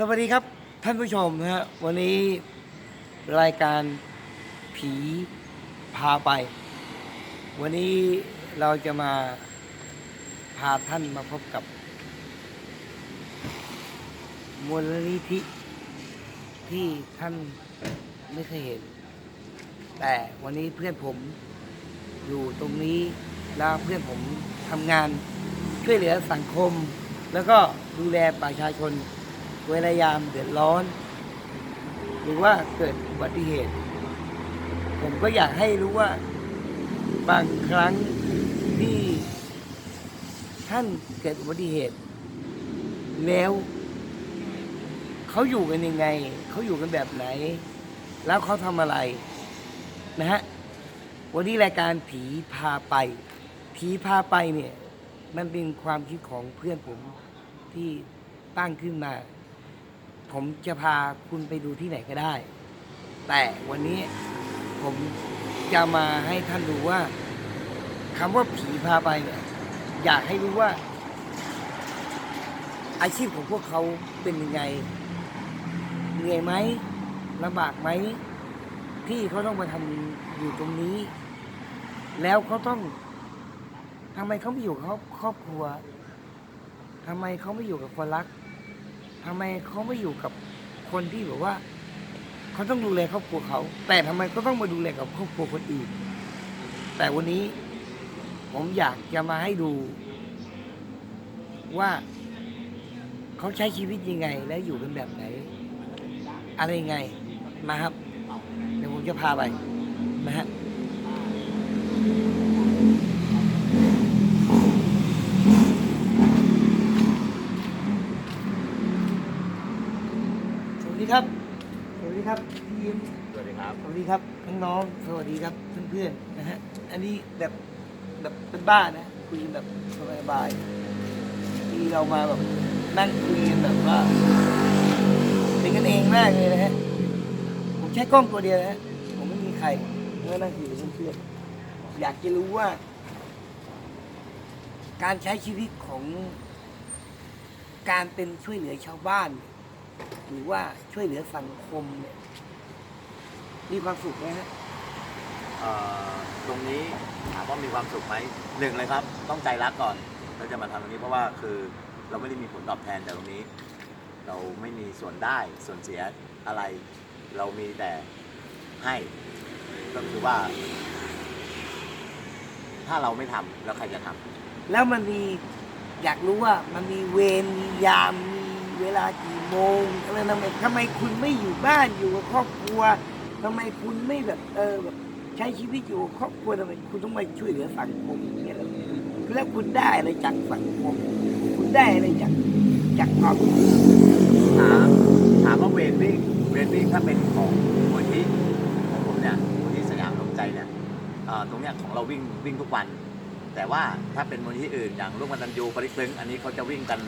สวัสดีครับท่านผู้ชมนะฮะวันนี้รายการผีพาไป วันนี้เราจะมาพาท่านมาพบกับ มูลนิธิที่ท่านไม่เคยเห็น แต่วันนี้เพื่อนผมอยู่ตรงนี้แล้วเพื่อนผมทำงานช่วยเหลือสังคม แล้วก็ดูแลประชาชน เวลายามเดือดร้อน หรือว่าเกิดอุบัติเหตุ ผมก็อยากให้รู้ว่าบางครั้งที่ท่านเกิดอุบัติเหตุ แล้วเขาอยู่กันยังไง เขาอยู่กันแบบไหน แล้วเขาทำอะไรนะฮะวันนี้รายการผีพาไป ผีพาไปเนี่ย มันเป็นความคิดของเพื่อนผมที่ตั้งขึ้นมา ผมจะพาคุณไปดูที่ไหนก็ได้ แต่วันนี้ผมจะมาให้ท่านดูว่าคำว่าผีพาไปเนี่ยอยากให้รู้ว่า อาชีพของพวกเขาเป็นยังไงเหนื่อยไหมลำบากไหมที่เขาต้องมาทำอยู่ตรงนี้ แล้วเขาต้องทำไมเขาไม่อยู่กับครอบครอบครัวทำไมเขาไม่อยู่กับคนรัก ทำไมเขาไม่อยู่กับคนที่แบบว่าเขาต้องดูแลครอบครัวเขา แต่ทำไมเขาต้องมาดูแลกับครอบครัวคนอื่น แต่วันนี้ผมอยากจะมาให้ดู ว่าเขาใช้ชีวิตยังไง และอยู่กันแบบไหน อะไรยังไงมาครับ เดี๋ยวผมจะพาไปนะฮะ สวัสดีครับ สวัสดี ครับพี่ยิ้มสวัสดีครับ สวัสดีครับน้องๆสวัสดีครับเพื่อนๆนะฮะอันนี้แบบแบบเป็นบ้านนะคุยกันแบบสบายๆที่เรามาแบบนั่งคุยกันแบบว่าเป็นกันเองมากเลยนะฮะผมใช้กล้องตัวเดียวนะฮะผมไม่มีใครเมื่อนั่งคุยกับเพื่อนๆอยากจะรู้ว่า การใช้ชีวิตของการเป็นช่วยเหลือชาวบ้าน หรือว่าช่วยเหลือสังคมเนี่ย มีความสุขไหมฮะเอ่อตรงนี้ถามว่ามีความสุขไหมหนึ่งเลยครับ ต้องใจรักก่อนเราจะมาทำตรงนี้เพราะว่าคือเราไม่ได้มีผลตอบแทนจากตรงนี้ เราไม่มีส่วนได้ส่วนเสียอะไร เรามีแต่ให้ ก็คือว่า ถ้าเราไม่ทำแล้วใครจะทำแล้วมันมีอยากรู้ว่ามันมีเวรมียามมีเวลากี่โมงอะไรทำไมทำไมคุณไม่อยู่บ้านอยู่กับครอบครัว ทำไมคุณไม่แบบเออแบบใช้ชีวิตอยู่ครอบครัวทำไมคุณต้องมาช่วยเหลือสังคมอย่างเงี้ยหรอแล้วคุณได้อะไรจากสังคม คุณได้อะไรจากจากความถามถามว่าเวรวิ่งเวรวิ่งถ้าเป็นของมูลที่ของผมเนี่ยมูลที่สยามลมใจเนี่ยตรงเนี้ยของเราวิ่งวิ่งทุกวัน แต่ว่าถ้าเป็นมูลที่อื่นอย่างร่วมกันตันยูปริคลึงอันนี้เขาจะวิ่งกัน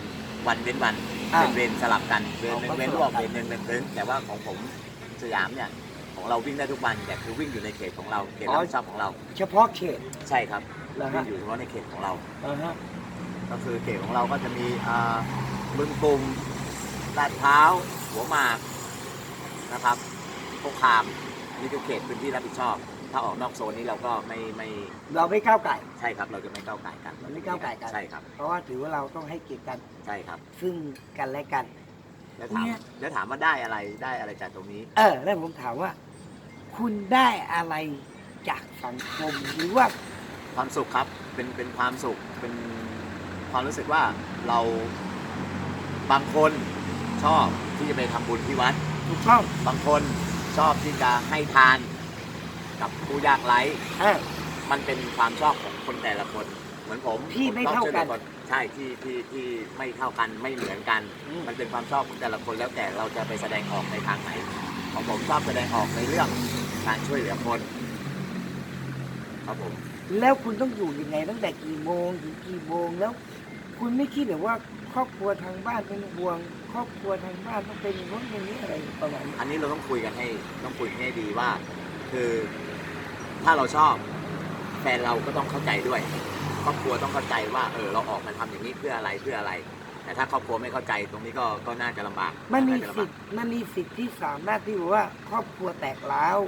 วันเว้นวันเป็นเวรสลับกันเวรหนึ่งเวรสลับรวบเวรหนึ่งเวรคลึงแต่ว่าของผมสยามเนี่ย ของเราวิ่งได้ทุกวันแต่คือวิ่งอยู่ในเขตของเราเขตรับผิดชอบของเรา เฉพาะเขต ใช่ครับเหรอวิ่ฮะงอยู่เฉพาะในเขตของเรา อ่าฮะก็คือเขตของเราก็จะมีอ่าบึงกลุ่มลาดพร้าวหัวหมากนะครับโคกคามนี่คือเขตพื้นที่รับผิดชอบ ถ้าออกนอกโซนนี้เราก็ไม่ไม่เราไม่ก้าวไก่ ใช่ครับ เราจะไม่ก้าวไก่กันไม่ก้าวก่ายกัน ใช่ครับเพราะว่าถือว่าเราต้องให้เกียรติกันใช่ครับ ซึ่งกันและกัน แล้วถามเนี่ย แล้วถามว่าได้อะไรได้อะไรจากตรงนี้ เออแล้วผมถามว่า คุณได้อะไรจากสังคมหรือว่าความสุขครับ เป็นเป็นความสุข เป็นความรู้สึกว่าเราบางคนชอบที่จะไปทำบุญที่วัด ถูกต้องบางคนชอบที่จะให้ทานกับผู้ยากไร้ เออ มันเป็นความชอบของคนแต่ละคน เหมือนผมที่ผไม่ชอบเท่ากันช่วยหลือคใช่ที่ที่ที่ไม่เท่ากันไม่เหมือนกัน อืม มันเป็นความชอบของแต่ละคนแล้วแต่เราจะไปแสดงออกในทางไหน ของผมชอบแสดงออกในเรื่องการช่วยเหลือคน ครับผม แล้วคุณต้องอยู่ยังไงตั้งแต่กี่โมงถึงกี่โมงแล้ว คุณไม่คิดหรือว่าครอบครัวทางบ้านเป็นห่วง ครอบครัวทางบ้านต้องเป็นอย่างนู้นอย่างนี้อะไรประมาณนี้อันนี้เราต้องคุยกันให้ต้องคุยให้ดีว่า คือถ้าเราชอบแฟนเราก็ต้องเข้าใจด้วย ครอบครัวต้องเข้าใจว่าเออเราออกมาทำอย่างนี้เพื่ออะไรเพื่ออะไร แต่ถ้าครอบครัวไม่เข้าใจตรงนี้ก็ก็น่าจะลำบากมันมีาจะลำสิบาทก ธิ์มันมีสิทธิ์ที่สามารถที่บอกว่า ครอบครัวแตกร้าว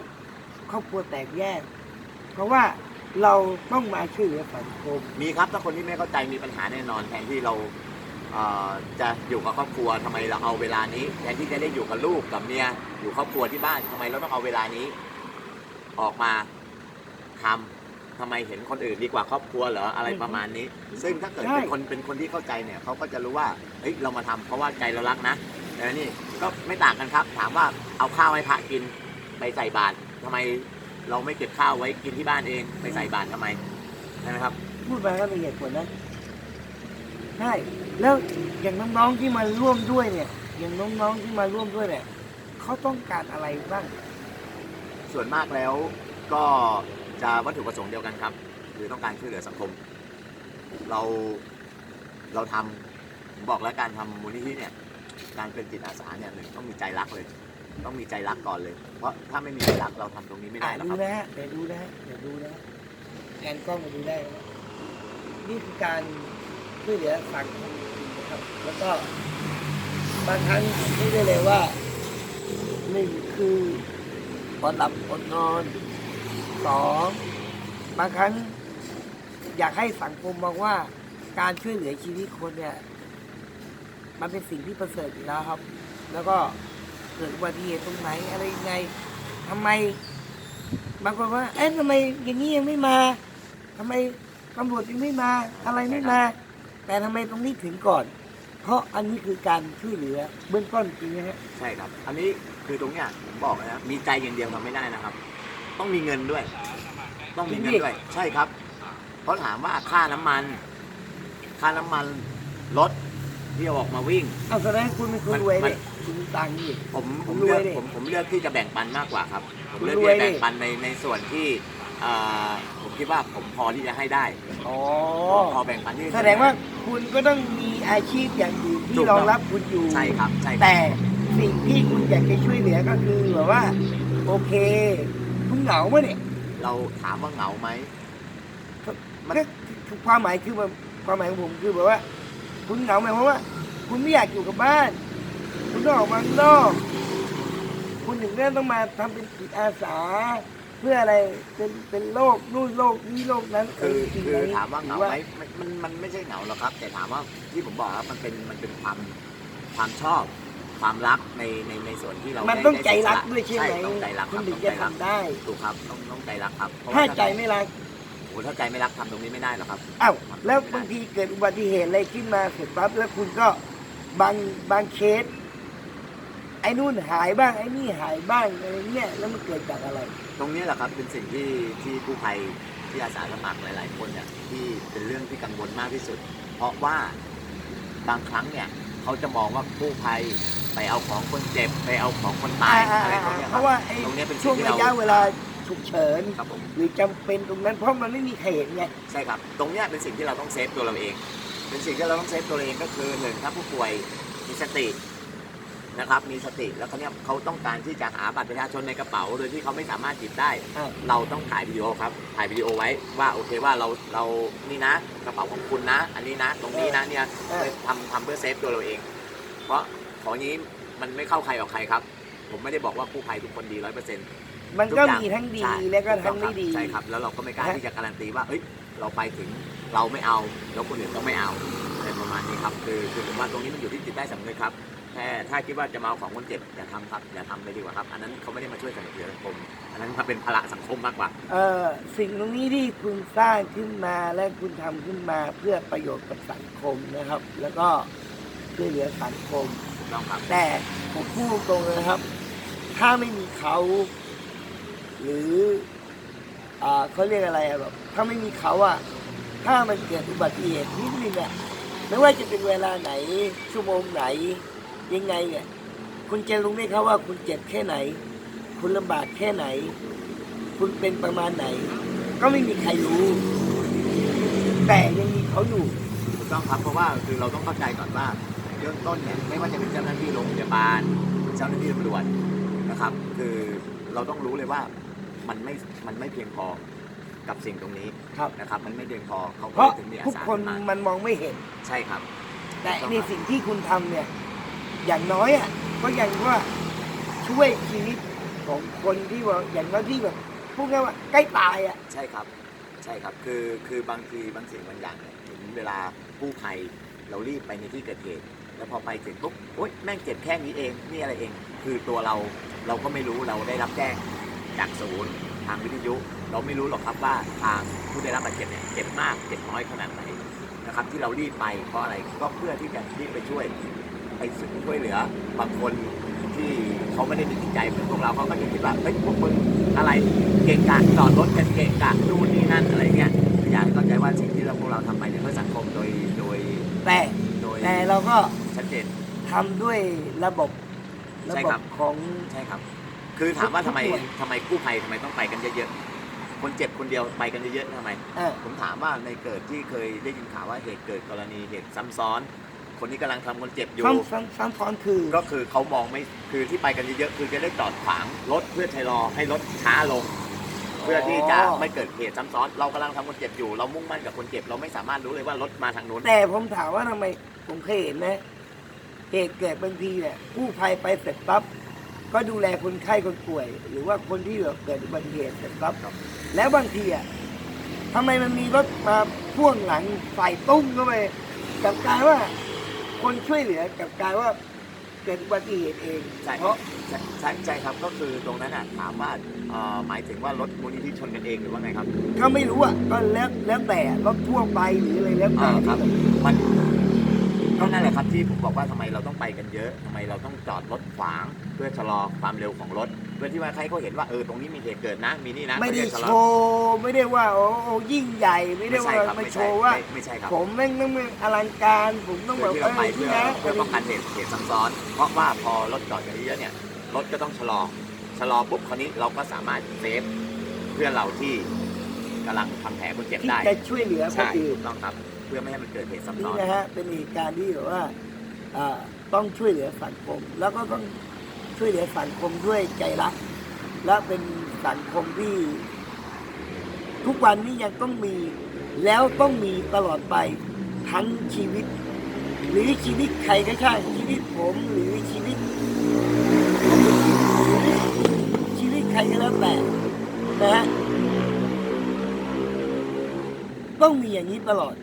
ครอบครัวแตกแยก เพราะว่าเราต้องมาช่วยเหลือสังคม มีครับถ้าคนที่ไม่เข้าใจมีปัญหาแน่นอนแทนที่เราเอ่อจะอยู่กับครอบครัวทำไมเราเอาเวลานี้แทนที่จะได้อยู่กับลูกกับเมียอยู่ครอบครัวที่บ้านทำไมเราต้องเอาเวลานี้ ออกมาทำ ทำไมเห็นคนอื่นดีกว่าครอบครัวเหรออะไรประมาณนี้ ซึ่งถ้าเกิดใช่เป็นคนเป็นคนที่เข้าใจเนี่ยเขาก็จะรู้ว่าเฮ้ยเรามาทำเพราะว่าใจเรารักนะแต่นี่ก็ไม่ต่างกันครับ ถามว่าเอาข้าวให้พระกินไปใส่บาตรทำไมเราไม่เก็บข้าวไว้กินที่บ้านเองไปใส่บาตรทำไมใช่ไหมครับพูดมาก็มีเหตุผลนะใช่แล้วอย่างน้องๆที่มาร่วมด้วยเนี่ย อย่างน้องๆที่มาร่วมด้วยเนี่ยเขาต้องการอะไรบ้าง ส่วนมากแล้วก็ จะวัตถุประสงค์เดียวกันครับคือต้องการช่วยเหลือสังคม เราเราทำผมบอกแล้วการทำมูลนิธิเนี่ยการเป็นจิตอาสาเนี่ยหนึ่งต้องมีใจรักเลย ต้องมีใจรักก่อนเลย เพราะถ้าไม่มีใจรักเราทำตรงนี้ไม่ได้อะหรอกดูครับนะฮะเดี๋ยวดูนะฮะเดี๋ยวดูนะฮะแอนกล้องมาดูได้นะนี่คือการช่วยเหลือสังคมจริงๆนะครับ แล้วก็บางครั้งพูดได้เลยว่าหนึ่งคืออดหลับอดนอน สองบางครั้งอยากให้สังคมมองว่าการช่วยเหลือชีวิตคนเนี่ย มันเป็นสิ่งที่ประเสริฐอยู่แล้วครับ แล้วก็เกิดอุบัติเหตุตรงไหนอะไรยังไงทำไม บางคนว่า เอ๊ะทำไมอย่างนี้ยังไม่มาทำไมตำรวจยังไม่มา อะไรไม่มา แต่ทำไมตรงนี้ถึงก่อน เพราะอันนี้คือการช่วยเหลือเบื้องต้นจริงนะฮะใช่ครับ อันนี้คือตรงเนี้ยผมบอกนะมีใจอย่างเดียวทำไม่ได้นะครับ ต้องมีเงินด้วย ต้องมีเงินด้วย ใช่ครับ เพราะถามว่าค่าน้ำมัน ค่าน้ำมันรถที่เอาออกมาวิ่ง เอาแสดงคุณเป็นคนมันรวยมัเนี่นยคุณมีตังค์นี่ ผมผมรวยเลือกดิผมผมเลือกที่จะแบ่งปันมากกว่าครับ ผมเลือกรที่วยจะแบ่งดิปันในในส่วนที่เอ่อผมคิดว่าผมพอที่จะให้ได้อ๋อ ผมพอแบ่งปันที่จะแสดงว่าคุณก็ต้องมีอาชีพอย่างอื่นที่ถูกรต้อองงรับคุณอยู่ ใช่ครับใช่ครับ แต่สิ่งที่คุณอยากจะช่วยเหลือก็คือแบบว่า โอเค คุณเหงาไหมเนี่ยเราถามว่าเหงาไหมมันก็คือความหมายคือแบบความหมายของผมคือแบบว่า คุณเหงาหมายความว่า คุณไม่อยากอยู่กับบ้าน คุณต้องออกมาข้างนอกคุณถึงได้ต้องมาทำเป็นจิตอาสา เพื่ออะไรเป็นเป็นโรคนู่นโรคนี้โรคนั้นคือจริงคือไหถามว่าเหงารือไหมมันมันมันไม่ใช่เหงาหรอกครับ แต่ถามว่าที่ผมบอกครับมันเป็นมันเป็นความความชอบ ความรักในในในส่วนที่เรามันได้ต้องได้ใจรักเสีด้วยใช่ไหมต้องใจรักคคุรัณบถึต้องงจะใจรักทำได้ ถูกครับต้องต้องใจรักครับเพระว่ถ้าใจไม่รักโอ้โหถ้าใจไม่รักทำตรงนี้ไม่ได้หรอกครับอ้าวแล้วบางทีเกิดอุบัติเหตุอะไรขึ้นมาเสร็จปั๊บแล้วคุณก็บางบางเคส ไอ้นู่นหายบ้าง ไอ้นี่หายบ้างอะไรเนี่ยแล้วมันเกิดจากอะไร ตรงนี้แหละครับเป็นสิ่งที่ที่กู้ภัยที่อาสาสมัครหลาย ๆ คนเนี่ยที่เป็นเรื่องที่กังวลมากที่สุด เพราะว่าบางครั้งเนี่ย เขาจะมองว่ากู้ภัยไปเอาของคนเจ็บไปเอาของคนตายอ่าอะไรอ่าตรงเนี้ยเพครับราะว่าไอ้ตรงเนี้ยเป็นช่สิ่วงงที่ระเรายะเวลาฉุกเฉิน ครับผมหรือจำเป็นตรงนั้นเพราะมันไม่มีใครเห็นไง ใช่ครับ ตรงเนี้ยเป็นสิ่งที่เราต้องเซฟตัวเราเอง เป็นสิ่งที่เราต้องเซฟตัวเราเองก็คือหนึ่งถ้าผู้ป่วยมีสติ นะครับ มีสติแล้วเขาเนี่ยเขาต้องการที่จะหาบัตรประชาชนในกระเป๋า โดยที่เขาไม่สามารถหยิบได้อ่าเราต้องถ่ายวิดีโอครับถ่ายวิดีโอไว้ว่าโอเคว่าเราเรานี่นะกระเป๋าของคุณนะ อันนี้นะ ตรงนี้นะเนี่ยเออทำทำเพื่อเซฟตัวเราเอง เพราะของนี้มันไม่เข้าใครออกใครครับ ผมไม่ได้บอกว่ากู้ภัยทุกคนดีร้อยเปอร์เซ็นต์มันก็มีทั้งดีและก็ทั้งไม่ดีใช่ครับแล้วเราก็ไม่กล้านะที่จะการันตีว่าเอ้ยเราไปถึงเราไม่เอาแล้วคนอื่นก็ไม่เอาอะไรประมาณนี้ครับคือคือผมว่าตรงนี้มันอยู่ที่จิตใต้สำนึกครับ แค่ถ้าคิดว่าจะมาเอาของคนเจ็บอย่าทำครับอย่าทำเลยดีกว่าครับ อันนั้นเขาไม่ได้มาช่วยสังคมสังคม อันนั้นมาเป็นภาระสังคมมากกว่า เออสิ่งตรงนี้ที่คุณสร้างขึ้นมาและคุณทำขึ้นมาเพื่อประโยชน์กับสังคมนะครับ แล้วก็ช่วยเหลือสังคม ถูกต้องครับ แต่ผมพูดตรงๆเลยนะครับ ถ้าไม่มีเขา หรืออ่าเขาเรียกอะไรอะแบบ ถ้าไม่มีเขาอะถ้ามันเกิดอุบัติเหตุนิดนึงอะไม่ว่าจะเป็นเวลาไหนชั่วโมงไหน ยังไงเนี่ยคุณจะรู้ไหมครับว่าคุณเจ็บแค่ไหน คุณลำบากแค่ไหน คุณเป็นประมาณไหน ก็ไม่มีใครรู้ แต่ยังมีเขาอยู่ถูกต้องครับเพราะว่าคือเราต้องเข้าใจก่อนว่าเริ่มต้นเนี่ยไม่ว่าจะเป็นเจ้าหน้าที่โรงพยาบาล เจ้าหน้าที่ตำรวจนะครับ คือเราต้องรู้เลยว่ามันไม่มันไม่เพียงพอกับสิ่งตรงนี้ครับ นะครับ มันไม่เพียงพอเขาเพก็ราะถึงมีอาทุกสาคนมามันมองไม่เห็น ใช่ครับแต่ในสิ่งที่คุณทำเนี่ย อย่างน้อยอะก็ยังว่าช่วยชีวิตของคนที่ว่าอย่างน้อยที่แบบพูดง่ายว่าใกล้ตายอะ ใช่ครับ ใช่ครับคือคือบางทีบางสิ่งบางอย่างเนี่ยถึงเวลากู้ภัยเรารีบไปในที่เกิดเหตุแล้วพอไปถึงปุ๊บโอ๊ยแม่งเจ็บแค่นี้เองนี่อะไรเอง คือตัวเราเราก็ไม่รู้เราได้รับแจ้งจากศูนย์ทางวิทยุ เราไม่รู้หรอกครับว่าทางผู้ได้รับบาดเจ็บเนี่ยเจ็บมากเจ็บน้อยขนาดไหนนะครับที่เรารีบไปเพราะอะไรก็เพื่อที่จะรีบไปช่วย ไปช่วยเหลือบางคนที่เขาไม่ได้มีจิตใจเหมือนพวกเราเขาก็จะคิดว่าเฮ้ยพวกมึงอะไรเก่งกาจจอดรถกันเก่งกาจนู่นนี่นั่นอะไรเงี้ยอยากให้เข้าใจว่าสิ่งที่เราพวกเราทำไปเนี่ยเพื่อสังคมโดยโดยแต่โดยแต่เราก็ชัดเจนทำด้วยระบบระใช่บบครับของใช่ครับ คือถามว่าทำไมผู้ป่วยทำไมกู้ภัยทำไมต้องไปกันเยอะๆคนเจ็บคนเดียวไปกันเยอะๆทำไม เออผมถามว่าในเกิดที่เคยได้ยินข่าวว่าเหตุเกิดกรณีเหตุซ้ำซ้อน คนที่กำลังทำคนเจ็บอยู่ ซ้ำซ้ำซ้ำซ้อนคือ ก็คือเขามองไม่คือที่ไปกันเยอะๆคือจะได้จอดขวางรถเพื่อชะลอให้รถช้าลง เพื่อที่จะไม่เกิดเหตุซ้ำซ้อน เรากำลังทำคนเจ็บอยู่ เรามุ่งมั่นกับคนเจ็บเราไม่สามารถรู้เลยว่ารถมาทางนู้นแต่ผมถามว่าทำไมผมเคยเห็นไหมเหตุเกิดบางทีเนี่ยกู้ภัยไปเสร็จปั๊บก็ดูแลคนไข้คนป่วย หรือว่าคนที่แบบเกิดอุบัติเหตุเสร็จปั๊บครับแล้วบางทีอะทำไมมันมีรถมาพ่วงหลังใส่ตุ้มเข้าไปกลับกลายว่า คนช่วยเหลือกลับกลายว่าเกิดอุบัติเหตุเองใช่เพราะใช่ใช่ใช่ครับก็คือตรงนั้นอะถามว่าเอ่อหมายถึงว่ารถมูลนิธิชนกันเองหรือว่าไงครับก็ไม่รู้อะก็แล้วแล้วแต่รถพ่วงไปหรืออะไรแล้วแต่อ่าครับที่แบบมันก็นั่นแหละครับที่ผมบอกว่าทำไมเราต้องไปกันเยอะทำไมเราต้องจอดรถขวางเพื่อชะลอความเร็วของรถเพื่อที่ว่าใครเขาเห็นว่าเออตรงนี้มีเหตุเกิดนะ มีนี่นะไม่ได้เขาจะชะโชลอว์ไม่ได้ว่าโอ้โหยิ่งใหญ่ ไม่ได้ไม่ว่าใช่ครับมาไม่โชใช่ว์ว่าไม่ไม่ใช่ครับผมแม่งต้องอลังการผมต้องแบเพื่อบที่เราไปเออเพื่ที่อนะเพื่อป้องกันเหตุเหตุซ้ำซ้อน เพราะว่าพอรถจอดกันเยอะๆเนี่ยรถก็ต้องชะลอชะลอปุ๊บคราวนี้เราก็สามารถเซฟเพื่อนเราที่กำลังทำแผลคนเจ็บที่ได้จะช่วยเหลือคนใช่อื่ถูนกต้องครับ เพื่อไม่ให้มันเกิดเหตุซ้ำซ้นี่อนนะฮะเป็นเหตุการณ์ที่แบบว่าอ่าต้องช่วยเหลือสังคมแล้วก็ต้อง ช่วยเหลือสังคมด้วยใจรัก และเป็นสังคมที่ทุกวันนี้ยังต้องมีแล้วต้องมีตลอดไปทั้งชีวิต หรือชีวิตใครก็ช่างชีวิตผมหรือชีวิตชีวิตใครก็แล้วแต่นะฮะต้องมีอย่างนี้ตลอด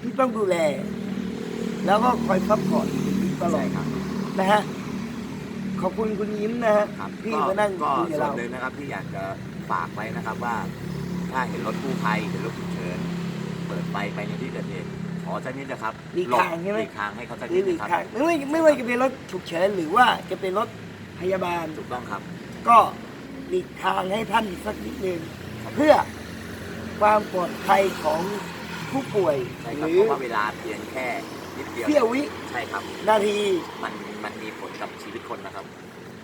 ที่ต้องดูแล แล้วก็คอยซัพพอร์ตตลอดนะฮะ ขอบคุณคุณยิ้มนะฮะครับที่ก็มานั่งก็คุยกับส่วนเรา หนึ่งนะครับที่อยากจะฝากไว้นะครับว่า ถ้าเห็นรถกู้ภัยเห็นรถฉุกเฉินเปิดไฟไปในที่เกิดเหตุขอสักนิดนะครับหลีกทางใช่ไหม หลีกทางให้เขาสักหรืนิอดหลีนะกครับทางไม่ว่าไม่ว่าจะเป็นรถฉุกเฉินหรือว่าจะเป็นรถพยาบาล ถูกต้องครับ ก็หลีกทางให้ท่านสักนิดนึงเพื่อความปลอดภัยของผู้ป่วยใช่หครับรือเพราะว่าเวลาเพียงแค่ นิดเดียวเสี้ยววิใช่ครับ นาที มันมันมีผลกับชีวิตคนนะครับ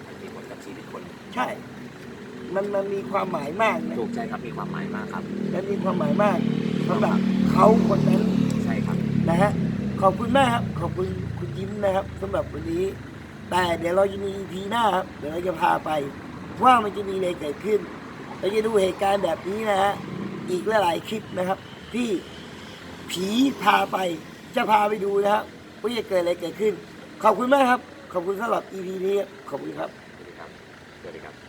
มันมีผลกับชีวิตคน ใช่ มันมันมีความหมายมากนะถูกใช่ครับมีความหมายมากครับ มันมีความหมายมากสำหรับเขาคนนั้น ใช่ครับ นะฮะ ขอบคุณมากครับ ขอบคุณคุณยิ้มนะครับสำหรับวันนี้ แต่เดี๋ยวเราจะมี EP หน้าครับ เดี๋ยวเราจะพาไป ว่ามันจะมีอะไรเกิดขึ้น เราจะดูเหตุการณ์แบบนี้นะฮะ อีกหลายๆคลิปนะครับ ที่ผีพาไป จะพาไปดูนะครับว่าจะเกิดอะไรเกิดขึ้น ขอบคุณมากครับ ขอบคุณสำหรับ EP นี้ครับขอบคุณครับ สวัสดีครับสวัสดีครับ